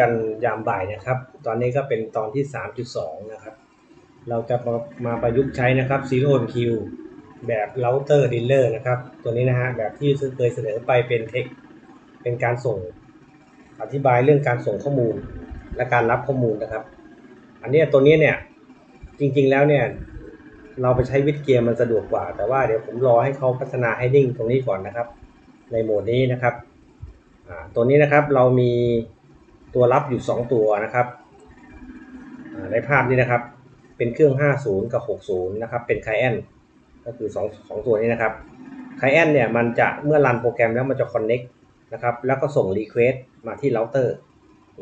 กันยามบ่ายนะครับ ตอนนี้ก็เป็นตอนที่ 3.2 นะครับ เราจะมามาประยุกต์ใช้นะครับ Zero MQ แบบ Router Dealer นะครับ ตัวนี้นะฮะแบบที่เคยเสนอไปเป็นเทค เป็นการส่ง อธิบายเรื่องการส่งข้อมูลและการรับข้อมูลนะครับ อันนี้ตัวนี้เนี่ยจริงๆแล้วเนี่ยเราไปใช้วิดเกียร์มันสะดวกกว่า แต่ว่าเดี๋ยวผมรอให้เขาพัฒนาให้นิ่งตรงนี้ก่อนนะครับ ในโหมดนี้นะครับตัวนี้นะครับเรามี ตัวรับอยู่ 2 ตัวนะครับ ในภาพนี้นะครับ เป็นเครื่อง 50 กับ 60 นะครับ เป็นไคแอนก็คือ2 2ตัวนี้นะครับไคแอนเนี่ยมันจะเมื่อรันโปรแกรมแล้วมันจะ Connect นะครับ แล้วก็ส่ง Request มาที่เราเตอร์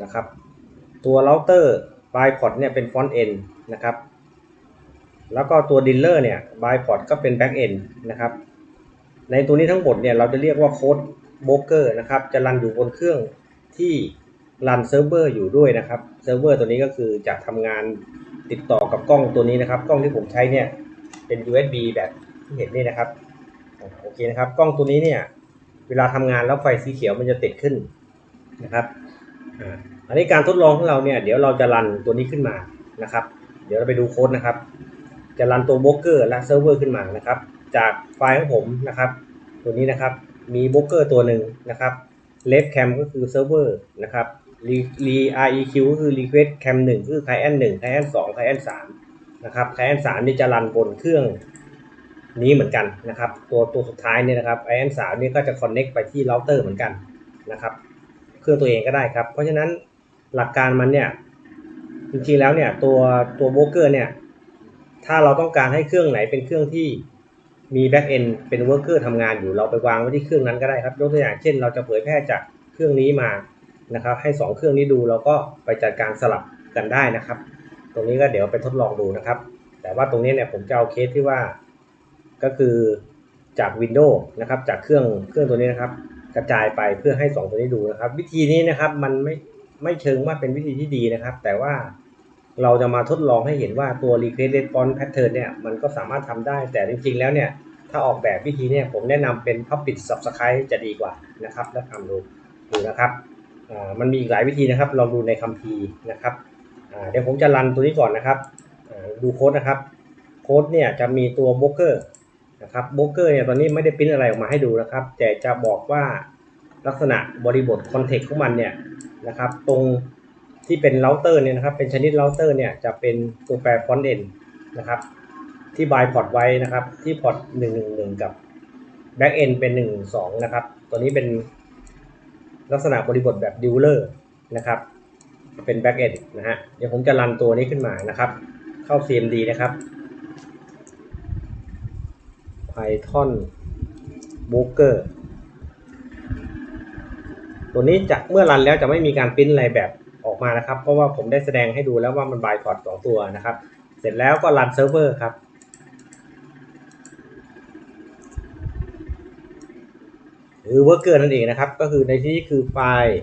นะครับ ตัวเราเตอร์ byport เนี่ยเป็น front end นะครับ แล้วก็ตัวดีลเลอร์เนี่ย byport ก็เป็น back end นะครับ ในตัวนี้ทั้งหมดเนี่ยเราจะเรียกว่าโค้ดโบรกเกอร์นะครับ จะรันอยู่บนเครื่องที่ รันเซิร์ฟเวอร์อยู่ด้วยนะครับเซิร์ฟเวอร์ตัวนี้ก็คือจะทำงานติดต่อกับกล้องตัวนี้นะครับ กล้องที่ผมใช้เนี่ยเป็น USB แบบที่เห็นนี่นะครับโอเคนะครับ กล้องตัวนี้เนี่ยเวลาทำงานแล้วไฟสีเขียวมันจะติดขึ้นนะครับอันนี้การทดลองของเราเนี่ยเดี๋ยวเราจะรันตัวนี้ขึ้นมานะครับ เดี๋ยวเราไปดูโค้ดนะครับ จะรันตัวโบรกเกอร์และเซิร์ฟเวอร์ขึ้นมานะครับ จากไฟล์ของผมนะครับ ตัวนี้นะครับมีโบรกเกอร์ตัวหนึ่งนะครับเลฟแคมก็คือเซิร์ฟเวอร์นะครับ รีรี req ก็คือ request cam 1คือ client 1 client 2 client 3นะครับ client 3นี่จะรันบนเครื่องนี้เหมือนกันนะครับ ตัวตัวสุดท้ายเนี่ยนะครับ client 3นี่ก็จะ connect ไปที่เราเตอร์เหมือนกันนะครับ เครื่องตัวเองก็ได้ครับ เพราะฉะนั้นหลักการมันเนี่ย จริงๆแล้วเนี่ยตัวตัวโบรกเกอร์เนี่ย ถ้าเราต้องการให้เครื่องไหนเป็นเครื่องที่มีแบ็กเอนเป็นเวิร์กเกอร์ทำงานอยู่เราไปวางไว้ที่เครื่องนั้นก็ได้ครับ ยกตัวอย่างเช่น เราจะเผยแพร่จากเครื่องนี้มา นะครับ ให้ 2 เครื่องนี้ดูเราก็ไปจัดการสลับกันได้นะครับ ตรงนี้ก็เดี๋ยวไปทดลองดูนะครับ แต่ว่าตรงนี้เนี่ยผมจะเอาเคสที่ว่าก็คือจาก Windows นะครับจากเครื่องเครื่องตัวนี้นะครับ กระจายไปเพื่อให้ 2 ตัวนี้ดูนะครับ วิธีนี้นะครับมันไม่ไม่เชิงว่าเป็นวิธีที่ดีนะครับ แต่ว่าเราจะมาทดลองให้เห็นว่าตัว request response pattern เนี่ยมันก็สามารถทำได้แต่จริง ๆ แล้วเนี่ยถ้าออกแบบวิธีเนี่ยผมแนะนำเป็น public subscribe จะดีกว่านะครับ แล้วทำดูดูนะครับ มันมีอีกหลายวิธีนะครับลองดูในคัมภีร์นะครับเดี๋ยวผมจะรันตัวนี้ก่อนนะครับ ดูโค้ดนะครับ โค้ดเนี่ยจะมีตัวโบรกเกอร์นะครับโบรกเกอร์เนี่ยตอนนี้ไม่ได้ปริ้นอะไรออกมาให้ดูนะครับ แต่จะบอกว่าลักษณะบริบทคอนเทกต์ของมันเนี่ยนะครับตรงที่เป็นเราเตอร์เนี่ยนะครับเป็นชนิดเราเตอร์เนี่ยจะเป็นตัวแปรฟอนต์เอนนะครับที่บายพอร์ตไว้นะครับที่พอร์ตหนึ่งหนึ่งหนึ่งกับแบ็กเอนเป็นหนึ่งสองนะครับ ตัวนี้เป็น ลักษณะบริบทแบบดิวเลอร์นะครับเป็นแบ็กเอนนะฮะเดี๋ยวผมจะรันตัวนี้ขึ้นมานะครับ เข้า CMD นะครับ Python b o o k e r ตัวนี้จะเมื่อรันแล้วจะไม่มีการปริ้นอะไรแบบออกมานะครับ เพราะว่าผมได้แสดงให้ดูแล้วว่ามันบายพอร์ตสองตัวนะครับ เสร็จแล้วก็รันเซิร์ฟเวอร์ครับ รือ worker นั่นเองนะครับ ก็คือในที่นี้คือไฟล์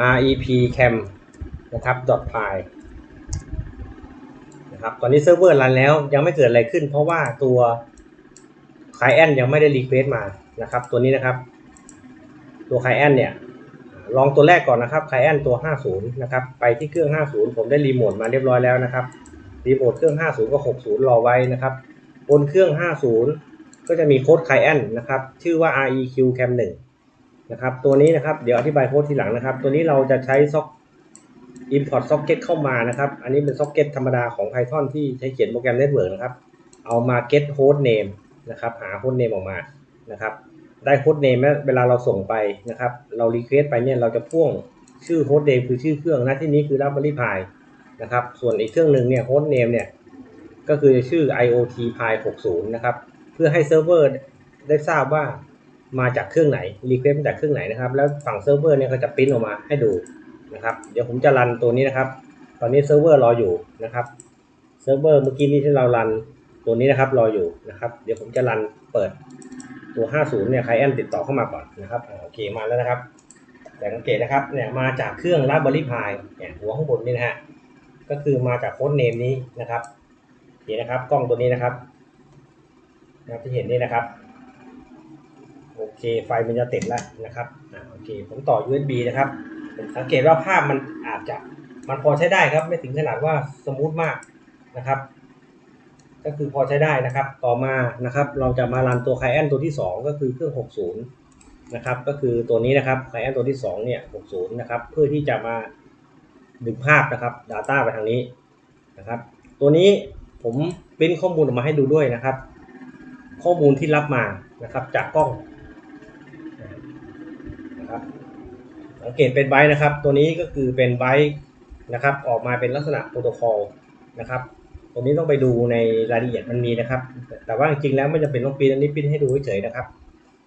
rep cam นะครับ .py นะครับตอนนี้เซิร์ฟเวอร์รันแล้วยังไม่เกิดอะไรขึ้น เพราะว่าตัว client ยังไม่ได้ request มานะครับ ตัวนี้นะครับ ตัว client เนี่ยลองตัวแรกก่อนนะครับไคแอนตัว 50 นะครับ ไปที่เครื่อง 50 ผมได้รีโมทมาเรียบร้อยแล้วนะครับ รีโมทเครื่อง 50กับ60 รอไว้นะครับ บนเครื่อง 50 ก็จะมีโค้ดไคแอนนะครับ ชื่อว่า req cam 1นะครับ ตัวนี้นะครับ เดี๋ยวอธิบายโค้ดทีหลังนะครับ ตัวนี้เราจะใช้ซ็อก import socket เข้ามานะครับ อันนี้เป็น socket ธรรมดาของ Python ที่ใช้เขียนโปรแกรม network นะครับ เอามา get host name นะครับ หา host name ออกมา นะครับ ได้โค้ดเนมเวลาเราส่งไปนะครับ เรารีเควสไปเนี่ย เราจะพ่วงชื่อโค้ดเนมคือชื่อเครื่องนะที่นี้คือ Raspberry Pi นะครับ ส่วนอีกเครื่องหนึ่งเนี่ยโค้ดเนมเนี่ย ก็คือชื่อ IoT Pi 60 นะครับ เพื่อให้เซิร์ฟเวอร์ได้ทราบว่ามาจากเครื่องไหนรีเควสมาจากเครื่องไหนนะครับ แล้วฝั่งเซิร์ฟเวอร์เนี่ยก็จะปริ้นออกมาให้ดูนะครับ เดี๋ยวผมจะรันตัวนี้นะครับ ตอนนี้เซิร์ฟเวอร์รออยู่นะครับ เซิร์ฟเวอร์เมื่อกี้นี้ที่เรารันตัวนี้นะครับรออยู่นะครับ เดี๋ยวผมจะรันเปิดตัว 50 เนี่ยใครแอนติดต่อเข้ามาก่อนนะครับโอเคมาแล้วนะครับ แต่สังเกตนะครับเนี่ยมาจากเครื่อง Raspberry Pi เนี่ยหัวข้างบนนี่นะฮะก็คือมาจากโค้ดเนมนี้นะครับโอเคนะครับกล้องตัวนี้นะครับ นะครับที่เห็นนี่นะครับ โอเคไฟมันจะติดแล้วนะครับอโอเคผมต่อ USB นะครับผมสังเกตว่าภาพมันอาจจะมันพอใช้ได้ครับไม่ถึงขนาดว่าสมูทมากนะครับ ก็คือพอใช้ได้นะครับ ต่อมานะครับ เราจะมารันตัวไคแอนตัวที่ 2 ก็คือเครื่อง 60 นะครับ ก็คือตัวนี้นะครับไคแอนตัวที่ 2 เนี่ย 60 นะครับ เพื่อที่จะมาดึงภาพนะครับ Data ไปทางนี้นะครับ ตัวนี้ผมปริ้นข้อมูลออกมาให้ดูด้วยนะครับ ข้อมูลที่รับมานะครับจากกล้องนะครับสังเกตเป็นไบต์นะครับ ตัวนี้ก็คือเป็นไบต์นะครับออกมาเป็นลักษณะโปรโตคอลนะครับตรงนี้ต้องไปดูในรายละเอียดมันมีนะครับ แต่ว่าจริงๆแล้วไม่จำเป็นต้องปริ้นอันนี้ปริ้นให้ดูเฉยๆนะครับ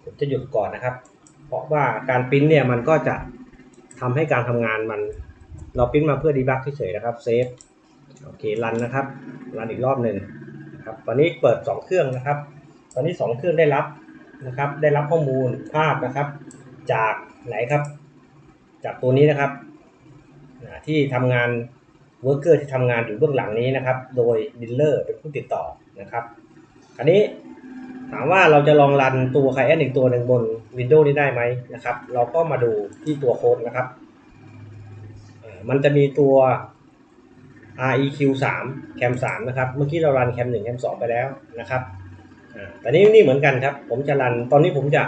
ผมจะหยุดก่อนนะครับ เพราะว่าการปริ้นเนี่ยมันก็จะทำให้การทำงานมัน เราปริ้นมาเพื่อดีบักเฉยๆนะครับเซฟโอเครันนะครับรันอีกรอบหนึ่งครับตอนนี้เปิด 2 เครื่องนะครับ ตอนนี้ 2 เครื่องได้รับนะครับ ได้รับข้อมูลภาพนะครับ จากไหนครับ จากตัวนี้นะครับที่ทำงานเวิร์กเกอร์ที่ทำงานอยู่เบื้องหลังนี้นะครับ โดยดิลเลอร์เป็นผู้ติดต่อนะครับอันนี้ถามว่าเราจะลองรันตัวไคแอนอีกตัวหนึ่งบน Windows นี้ได้ไหมนะครับ เราก็มาดูที่ตัวโค้ดนะครับ มันจะมีตัว REQ 3 Cam 3นะครับ เมื่อกี้เรารัน Cam 1 Cam 2ไปแล้วนะครับ แต่นี้นี่เหมือนกันครับ ผมจะรันตอนนี้ผมจะ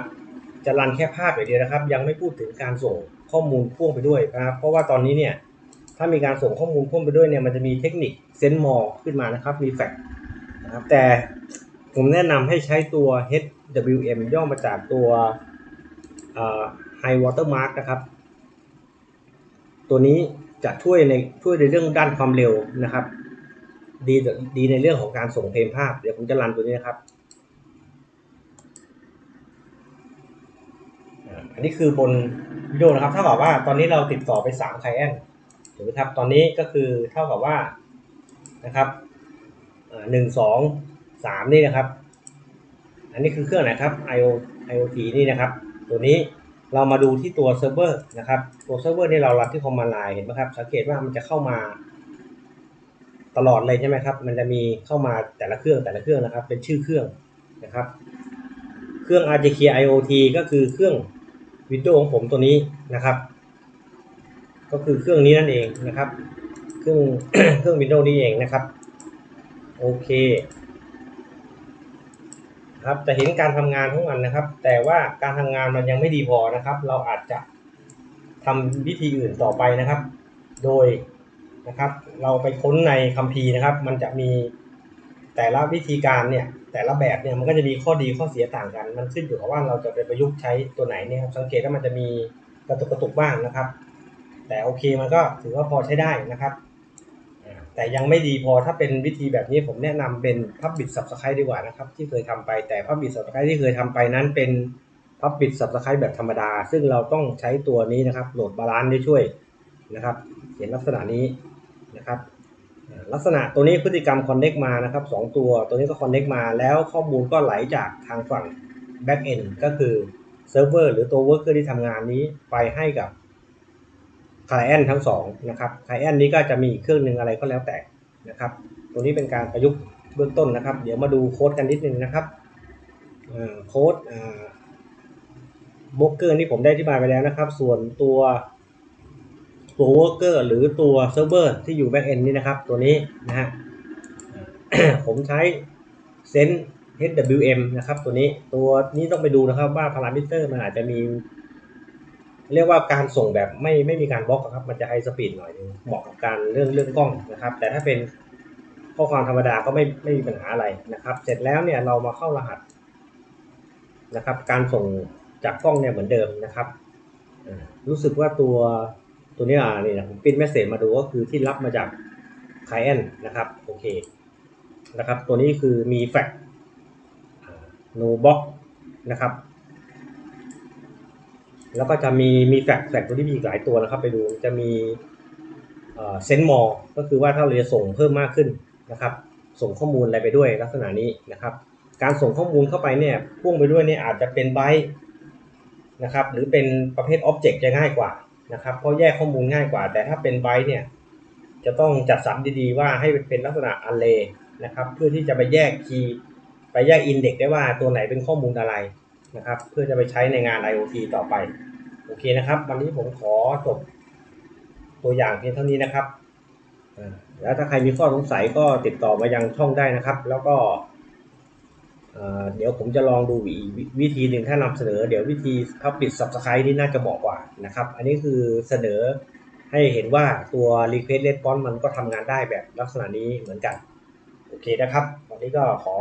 จะรันแค่ภาพอย่างเดียวนะครับ ยังไม่พูดถึงการส่งข้อมูลพ่วงไปด้วยนะครับ เพราะว่าตอนนี้เนี่ยถ้ามีการส่งข้อมูลพ่วงไปด้วยเนี่ยมันจะมีเทคนิคเซนมอร์ขึ้นมานะครับมีแฟกนะครับแต่ผมแนะนำให้ใช้ตัว HWM ย่อมาจากตัว High Watermark นะครับ ตัวนี้จะช่วยในช่วยในเรื่องด้านความเร็วนะครับ ดีดีในเรื่องของการส่งเพลงภาพ เดี๋ยวผมจะรันตัวนี้นะครับ อันนี้คือบนวิดีโอนะครับเท่ากับว่าตอนนี้เราติดต่อไป3ไคลเอนถูกไหมครับตอนนี้ก็คือเท่ากับว่านะครับหนึ่งสองสามนี่นะครับ อันนี้คือเครื่องไหนครับ IO IoT นี่นะครับ ตัวนี้เรามาดูที่ตัวเซิร์ฟเวอร์นะครับตัวเซิร์ฟเวอร์นี่เรารันที่คอมมานด์ไลน์เห็นไหมครับสังเกตว่ามันจะเข้ามาตลอดเลยใช่ไหมครับ มันจะมีเข้ามาแต่ละเครื่องแต่ละเครื่องนะครับ เป็นชื่อเครื่องนะครับ เครื่อง RJK IoT ก็คือเครื่อง Windows ของผมตัวนี้นะครับ ก็คือเครื่องนี้นั่นเองนะครับ เครื่องเครื่อง Windows นี่เองนะครับ โอเคครับจะเห็นการทำงานของมันนะครับ แต่ว่าการทำงานมันยังไม่ดีพอนะครับ เราอาจจะทำวิธีอื่นต่อไปนะครับ โดยนะครับ เราไปค้นในคัมภีร์นะครับ มันจะมีแต่ละวิธีการเนี่ย แต่ละแบบเนี่ยมันก็จะมีข้อดีข้อเสียต่างกัน มันขึ้นอยู่กับว่าเราจะไปประยุกต์ใช้ตัวไหนเนี่ยครับสังเกตว่ามันจะมีกระตุกกระตุกบ้างนะครับ แต่โอเคมันก็ถือว่าพอใช้ได้นะครับ แต่ยังไม่ดีพอถ้าเป็นวิธีแบบนี้ผมแนะนำเป็น Public Subscribe ดีกว่านะครับ ที่เคยทำไปแต่ Public Subscribe ที่เคยทำไปนั้นเป็น Public Subscribe แบบธรรมดา ซึ่งเราต้องใช้ตัวนี้นะครับโหลดบาลานซ์ได้ช่วยนะครับ เห็นลักษณะนี้นะครับ ลักษณะตัวนี้พฤติกรรม Connect มานะครับสองตัวตัวนี้ก็ Connect มาแล้วข้อมูลก็ไหลจากทางฝั่ง Back End ก็คือเซิร์ฟเวอร์หรือตัว Worker ที่ทำงานนี้ไปให้กับคลเอนทั้งสองนะครับคลเอนนี้ก็จะมีเครื่องหนึ่งอะไรก็แล้วแต่นะครับ ตัวนี้เป็นการประยุกต์เบื้องต้นนะครับ เดี๋ยวมาดูโค้ดกันนิดนึงนะครับโค้ดบล็อกเกอร์นี่ผมได้อธิบายไปแล้วนะครับ ส่วนตัว ตัววอร์เกอร์หรือตัวเซิร์ฟเวอร์ที่อยู่แบ็กเอนนี่นะครับ ตัวนี้นะฮะผมใช้เซน HWM นะครับ ตัวนี้ตัวนี้ต้องไปดูนะครับว่าพารามิเตอร์มันอาจจะมี เรียกว่าการส่งแบบไม่ไม่มีการบล็อกครับ มันจะไฮสปีดหน่อยนึงเหมาะกับการเรื่องเรื่องกล้องนะครับ แต่ถ้าเป็นข้อความธรรมดาก็ไม่ไม่มีปัญหาอะไรนะครับ เสร็จแล้วเนี่ยเรามาเข้ารหัสนะครับ การส่งจากกล้องเนี่ยเหมือนเดิมนะครับ รู้สึกว่าตัว ตัวนี้อ่านี่นะผมปิ้นเมสเซจมาดูก็คือที่รับมาจากไคลเอนนะครับโอเคนะครับตัวนี้คือมีแฟกโนบ็อกนะครับ แล้วก็จะมีมีแฟกแฟกตัวที่มีอีกหลายตัวนะครับ ไปดูจะมีเซนมอร์ก็คือว่าถ้าเราจะส่งเพิ่มมากขึ้นนะครับ ส่งข้อมูลอะไรไปด้วยลักษณะนี้นะครับ การส่งข้อมูลเข้าไปเนี่ยพ่วงไปด้วยเนี่ยอาจจะเป็นไบต์นะครับ หรือเป็นประเภทอ็อบเจกต์จะง่ายกว่า นะครับเพราะแยกข้อมูลง่ายกว่า แต่ถ้าเป็นไบต์เนี่ยจะต้องจัดสรรดีๆ ว่าให้เป็นลักษณะอันเลนะครับ เพื่อที่จะไปแยกคีย์ไปแยกอินเด็กได้ว่าตัวไหนเป็นข้อมูลอะไรนะครับ เพื่อจะไปใช้ในงาน IoT ต่อไป โอเคนะครับ วันนี้ผมขอจบตัวอย่างเพียงเท่านี้นะครับแล้วถ้าใครมีข้อสงสัยก็ติดต่อมายังช่องได้นะครับ แล้วก็ เดี๋ยวผมจะลองดูอีกวิธีหนึ่งถ้านำเสนอ เดี๋ยววิธี Public Subscribe นี่น่าจะเหมาะกว่านะครับ อันนี้คือเสนอให้เห็นว่าตัว Request Response มันก็ทำงานได้แบบลักษณะนี้เหมือนกัน โอเคนะครับวันนี้ก็ขอ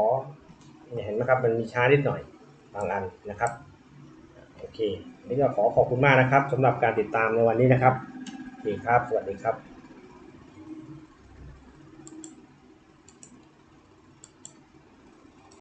เนี่ยเห็นไหมครับมันมีช้านิดหน่อยบางอันนะครับ โอเควันนี้ก็ขอขอบคุณมากนะครับสำหรับการติดตามในวันนี้นะครับโอเคครับ สวัสดีครับ